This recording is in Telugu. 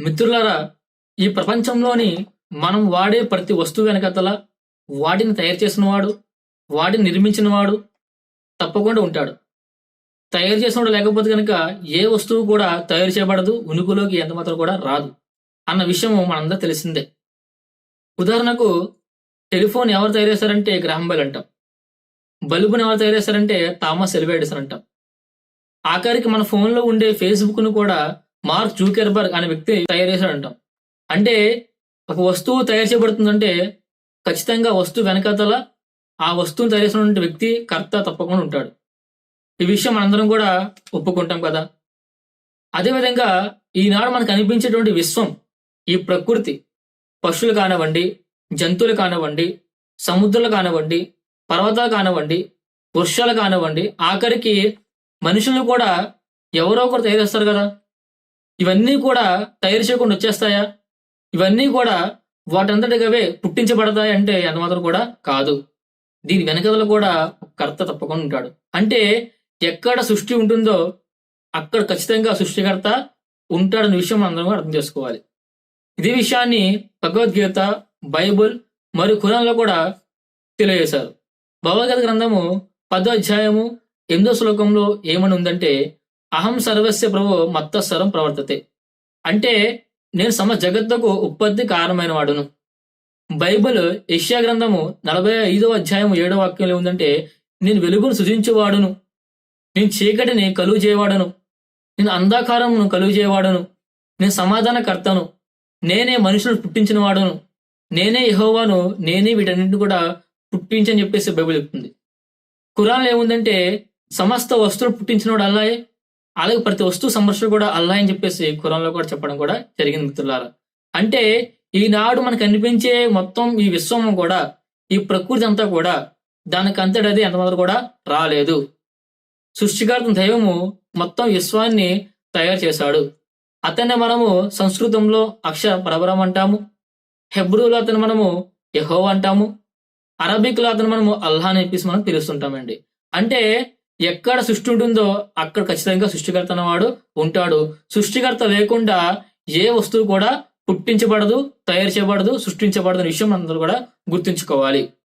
మిత్రులారా ఈ ప్రపంచంలోని మనం వాడే ప్రతి వస్తువు వెనకతల వాటిని తయారు చేసినవాడు వాటిని నిర్మించినవాడు తప్పకుండా ఉంటాడు. తయారు చేసినవాడు లేకపోతే కనుక ఏ వస్తువు కూడా తయారు చేయబడదు ఉనికిలోకి ఎంతమాత్రం కూడా రాదు అన్న విషయం మనందరూ తెలిసిందే. ఉదాహరణకు టెలిఫోన్ ఎవరు తయారు చేశారంటే గ్రహం బెల్ అంటాం. బల్బుని ఎవరు తయారు చేశారంటే థామస్ ఎలివేడిసన్ అంటాం. ఆఖరికి మన ఫోన్లో ఉండే ఫేస్బుక్ను కూడా మార్క్ జూకెర్బర్గ్ అనే వ్యక్తి తయారు చేశాడు అంటాం అంటే ఒక వస్తువు తయారు చేయబడుతుందంటే ఖచ్చితంగా వస్తువు వెనకాతల ఆ వస్తువును తయారు చేసినటువంటి వ్యక్తి కర్త తప్పకుండా ఉంటాడు. ఈ విషయం మనందరం కూడా ఒప్పుకుంటాం కదా. అదేవిధంగా ఈనాడు మనకు అనిపించేటువంటి విశ్వం ఈ ప్రకృతి పశువులు కానివ్వండి జంతువులు కానివ్వండి సముద్రాలు కానివ్వండి పర్వతాలు కానివ్వండి వృక్షాలు కానివ్వండి ఆఖరికి మనుషులను కూడా ఎవరో ఒకరు తయారు చేస్తారు కదా. ఇవన్నీ కూడా తయారు చేయకుండా వచ్చేస్తాయా? ఇవన్నీ కూడా వాటంతటికవే పుట్టించబడతాయి అంటే ఎంత కూడా కాదు. దీని వెనకదలు కూడా కర్త తప్పకుండా ఉంటాడు. అంటే ఎక్కడ సృష్టి ఉంటుందో అక్కడ ఖచ్చితంగా సృష్టికర్త ఉంటాడన్న విషయం అందరం అర్థం చేసుకోవాలి. ఇదే విషయాన్ని భగవద్గీత బైబుల్ మరియు ఖురాన్లో కూడా తెలియజేశారు. భగవద్గీత గ్రంథము పదో అధ్యాయము ఎనిమిదో శ్లోకంలో ఏమని ఉందంటే అహం సర్వస్య ప్రభు మత్త సర్వం ప్రవర్తతే. అంటే నేను సమ జగత్తుకు ఉత్పత్తి కారణమైన వాడును బైబిల్ యష్యా గ్రంథము నలభై ఐదవ అధ్యాయం ఏడో వాక్యంలో ఉందంటే నేను వెలుగును సృజించేవాడును. నేను చీకటిని కలుగు చేయవాడను. నేను అంధకారమును కలుగు చేయవాడను. నేను సమాధానకర్తను. నేనే మనుషులను పుట్టించిన వాడును నేనే యహోవాను నేనే వీటన్నింటిని కూడా పుట్టించని చెప్పేసి బైబిల్ చెప్తుంది. కురాన్ ఏముందంటే సమస్త వస్తువులు పుట్టించినవాడు అల్లాయే అలాగే ప్రతి వస్తువు సంరక్షణ కూడా అల్లా అని చెప్పేసి కురంలో కూడా చెప్పడం కూడా జరిగింది మిత్రులారా. అంటే ఈనాడు మనకు అనిపించే మొత్తం ఈ విశ్వం కూడా ఈ ప్రకృతి అంతా కూడా దానికి అంతటది ఎంతమంది కూడా రాలేదు. సృష్టికర్త దైవము మొత్తం విశ్వాన్ని తయారు చేశాడు. అతన్ని మనము సంస్కృతంలో అక్ష పరబరం అంటాము హెబ్రూలో అతను మనము యహో అంటాము అరబిక్లో అతను మనము అల్లా అని చెప్పేసి మనం పిలుస్తుంటామండి. అంటే ఎక్కడ సృష్టి ఉంటుందో అక్కడ ఖచ్చితంగా సృష్టికర్త అన్నవాడు ఉంటాడు. సృష్టికర్త లేకుండా ఏ వస్తువు కూడా పుట్టించబడదు తయారు చేయబడదు సృష్టించబడదు అనే విషయం అందరూ కూడా గుర్తుంచుకోవాలి.